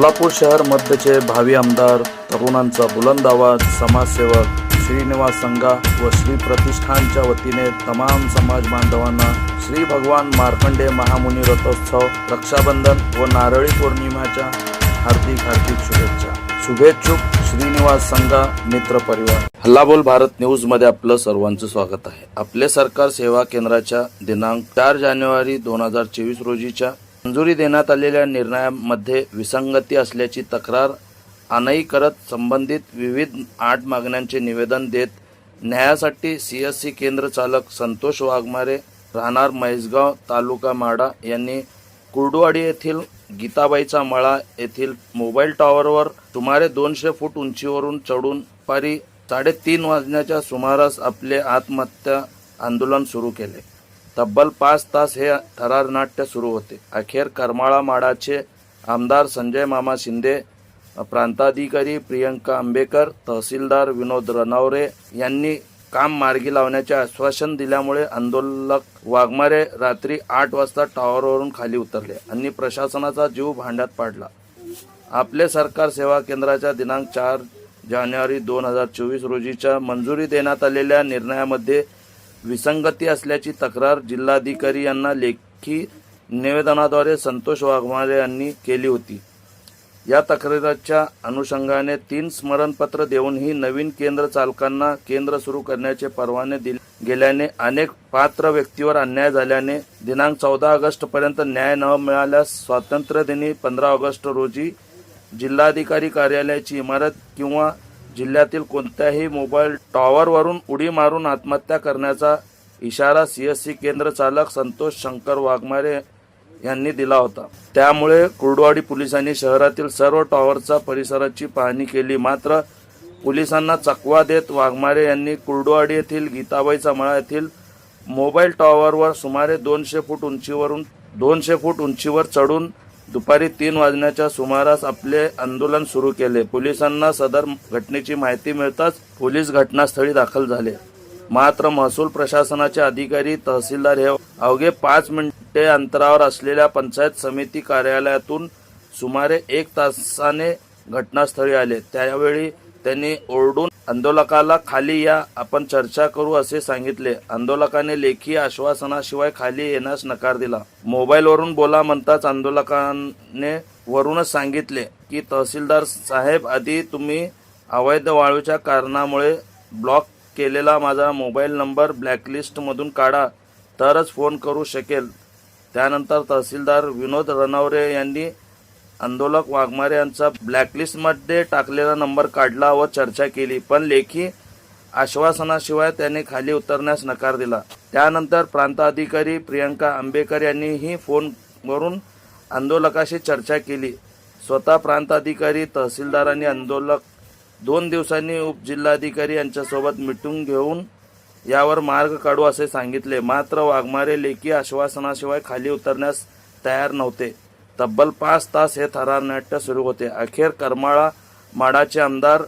सोलापूर शहर मध्यचे भावी आमदार तरुणांचा बुलंद आवाज समाजसेवक श्रीनिवास संघा व श्री प्रतिष्ठानच्या वतीने तमाम समाज बांधवांना श्री भगवान मार्कंडे महामुनी रथोत्सव रक्षाबंधन व नारळी पौर्णिमेच्या हार्दिक हार्दिक शुभेच्छा. शुभेच्छुक श्रीनिवास संघा मित्र परिवार. हल्लाबोल भारत न्यूजमध्ये आपलं सर्वांचं स्वागत आहे. आपले सरकार सेवा केंद्राच्या दिनांक चार जानेवारी दोन हजार चोवीस रोजीच्या मंजुरी देण्यात आलेल्या निर्णयामध्ये विसंगती असल्याची तक्रार आनई करत संबंधित विविध आठ मागण्यांचे निवेदन देत न्यायासाठी सी एस सी केंद्र चालक संतोष वाघमारे राहणार म्हैसगाव तालुका माडा यांनी कुर्डुवाडी येथील गीताबाईचा मळा येथील मोबाईल टॉवरवर सुमारे दोनशे फूट उंचीवरून चढून पारी साडेतीन वाजण्याच्या सुमारास आपले आत्महत्या आंदोलन सुरू केले. तब्बल पाच तास हे थरार नाट्य सुरू होते. अखेर करमाळा माडाचे आमदार संजय मामा शिंदे प्रांताधिकारी प्रियंका आंबेकर तहसीलदार विनोद रनवरे यांनी काम मार्गी लावण्याचे आश्वासन दिल्यामुळे आंदोलक वाघमारे रात्री आठ वाजता टॉवरवरून खाली उतरले आणि प्रशासनाचा जीव भांड्यात पाडला. आपले सरकार सेवा केंद्राच्या दिनांक चार जानेवारी दोन हजार चोवीस रोजीच्या मंजुरी देण्यात आलेल्या निर्णयामध्ये विसंगती असल्याची तक्रार जिल्हाधिकारी यांना लेखी निवेदनाद्वारे संतोष वाघमारे यांनी केली होती. या तक्रारीच्या अनुषंगाने तीन स्मरणपत्र देऊनही नवीन केंद्र चालकांना केंद्र सुरू करण्याचे परवाने दिले गेल्याने अनेक पात्र व्यक्तीवर अन्याय झाल्याने दिनांक चौदा ऑगस्ट पर्यंत न्याय न मिळाल्यास स्वातंत्र्य दिनी पंधरा ऑगस्ट रोजी जिल्हाधिकारी कार्यालयाची इमारत किंवा जिल्ह्यातील कोणत्याही मोबाईल टॉवरवरून उडी मारून आत्महत्या करण्याचा इशारा सीएससी केंद्र चालक संतोष शंकर वाघमारे यांनी दिला होता. त्यामुळे कुर्डवाडी पोलिसांनी शहरातील सर्व टॉवरचा परिसराची पाहणी केली. मात्र पोलिसांना चकवा देत वाघमारे यांनी कुर्डवाडी येथील गीताबाईचा मळा येथील मोबाईल टॉवरवर सुमारे दोनशे फूट उंचीवरून दोनशे फूट उंचीवर चढून दुपारी तीन वाजण्याच्या सुमारास आपले आंदोलन सुरू केले. पोलिसांना सदर घटनेची माहिती मिळताच पोलीस घटनास्थळी दाखल झाले. मात्र महसूल प्रशासनाचे अधिकारी तहसीलदार हे अवघे पाच मिनिटे अंतरावर असलेल्या पंचायत समिती कार्यालयातून सुमारे एक तासाने घटनास्थळी आले. त्यावेळी त्यांनी ओरडून आंदोलकाला खाली या आपण चर्चा करू असे सांगितले. आंदोलकाने लेखी आश्वासनाशिवाय खाली येण्यास नकार दिला. मोबाईलवरून बोला म्हणताच आंदोलकाने वरूनच सांगितले की तहसीलदार साहेब आधी तुम्ही अवैध वाळूच्या कारणामुळे ब्लॉक केलेला माझा मोबाईल नंबर ब्लॅकलिस्टमधून काढा तरच फोन करू शकेल. त्यानंतर तहसीलदार विनोद रनवरे यांनी आंदोलक वाघमारे यांचा ब्लॅकलिस्टमध्ये टाकलेला नंबर काढला व चर्चा केली. पण लेखी आश्वासनाशिवाय त्याने खाली उतरण्यास नकार दिला. त्यानंतर प्रांत अधिकारी प्रियंका आंबेकर यांनीही फोनवरून आंदोलकाशी चर्चा केली. स्वतः प्रांत अधिकारी तहसीलदारांनी आंदोलक दोन दिवसांनी उपजिल्हाधिकारी यांच्यासोबत मिटून घेऊन यावर मार्ग काढू असे सांगितले. मात्र वाघमारे लेखी आश्वासनाशिवाय खाली उतरण्यास तयार नव्हते. तब्बल पाच तास हे थरार नाट्य सुरू होते. अखेर करमाळा माडाचे आमदार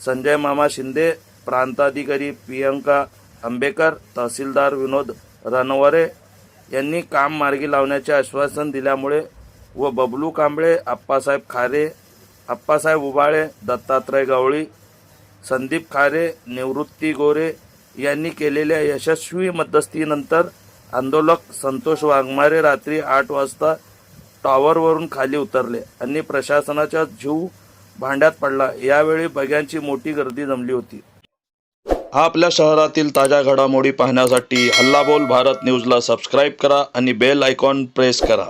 संजय मामा शिंदे प्रांताधिकारी प्रियंका आंबेकर तहसीलदार विनोद रनवरे यांनी काम मार्गी लावण्याचे आश्वासन दिल्यामुळे व बबलू कांबळे आप्पासाहेब खारे आप्पासाहेब उबाळे दत्तात्रय गवळी संदीप खारे निवृत्ती गोरे यांनी केलेल्या यशस्वी मध्यस्थीनंतर आंदोलक संतोष वाघमारे रात्री आठ वाजता टॉवरवरून खाली उतरले. आणि प्रशासनाचा जीव भांड्यात पडला. यावेळी बग्यांची मोठी गर्दी जमली होती. हा आपल्या शहरातील ताज्या घडामोडी पाहण्यासाठी हल्लाबोल भारत न्यूजला सबस्क्राईब करा आणि बेल आयकॉन प्रेस करा.